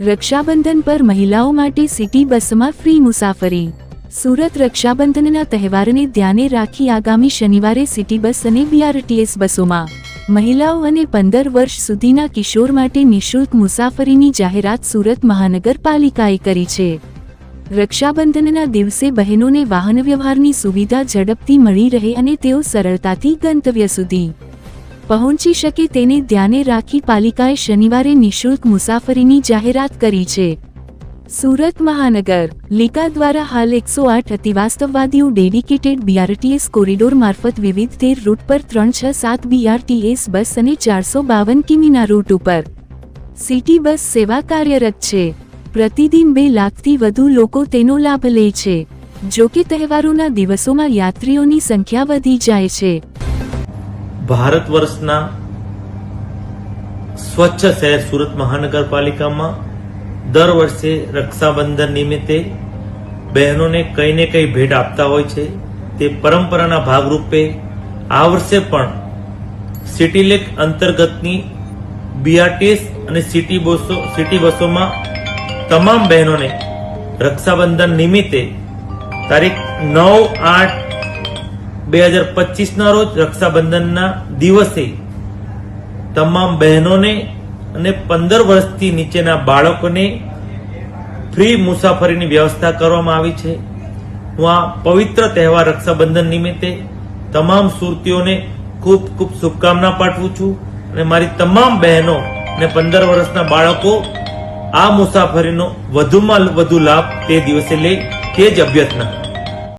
રક્ષાબંધન પર મહિલાઓ માટે સિટી બસમાં ફ્રી મુસાફરી. સુરત રક્ષાબંધનના તહેવારને ધ્યાને રાખી આગામી શનિવારે સિટી બસ અને બીઆરટીએસ બસોમાં. મહિલાઓ અને પંદર વર્ષ સુધીના કિશોર માટે નિઃશુલ્ક મુસાફરીની જાહેરાત સુરત મહાનગરપાલિકાએ કરી છે. રક્ષાબંધનના દિવસે બહેનોને વાહન વ્યવહારની સુવિધા ઝડપથી મળી રહે અને તેઓ સરળતાથી ગંતવ્ય સુધી પહોંચી શકે તેને ધ્યાને રાખી પાલિકાએ શનિવારે નિઃશુલ્ક મુસાફરીની જાહેરાત કરી છે. સુરત મહાનગર. લીકા દ્વારા હાલ એકસો આઠ અતિવાસ્તવવાદીઓ ડેડિકેટેડ બીઆરટીએસ કોરિડોર મારફત વિવિધ તેર રૂટ પર ત્રણ છ સાત બીઆરટીએસ બસ અને ચારસો બાવન કિમીના રૂટ ઉપર. સિટી બસ સેવા કાર્યરત છે. પ્રતિદિન બે લાખથી વધુ લોકો તેનો લાભ લે છે. જો કે તહેવારોના દિવસોમાં યાત્રીઓની સંખ્યા વધી જાય છે. ભારત વર્ષના સ્વચ્છ શહેર સુરત મહાનગરપાલિકામાં દર વર્ષે રક્ષાબંધન નિમિત્તે બહેનોને કંઈ ને કંઈ ભેટ આપતા હોય છે. તે પરંપરાના ભાગરૂપે આ વર્ષે પણ સિટીલેક અંતર્ગતની બીઆરટીએસ અને સિટી બસો, સિટી બસોમાં તમામ બહેનોને રક્ષાબંધન નિમિત્તે તારીખ નવ આઠ બે હજાર પચીસના રોજ રક્ષાબંધનના દિવસે તમામ બહેનોને અને પંદર વર્ષથી નીચેના બાળકોને ફ્રી મુસાફરીની વ્યવસ્થા કરવામાં આવી છે. હું આ પવિત્ર તહેવાર રક્ષાબંધન નિમિત્તે તમામ સુરતીઓને ખૂબ ખૂબ શુભકામના પાઠવું છું અને મારી તમામ બહેનો અને પંદર વર્ષના બાળકો આ મુસાફરીનો વધુમાં વધુ લાભ તે દિવસે લે તે જ અભ્યર્થના.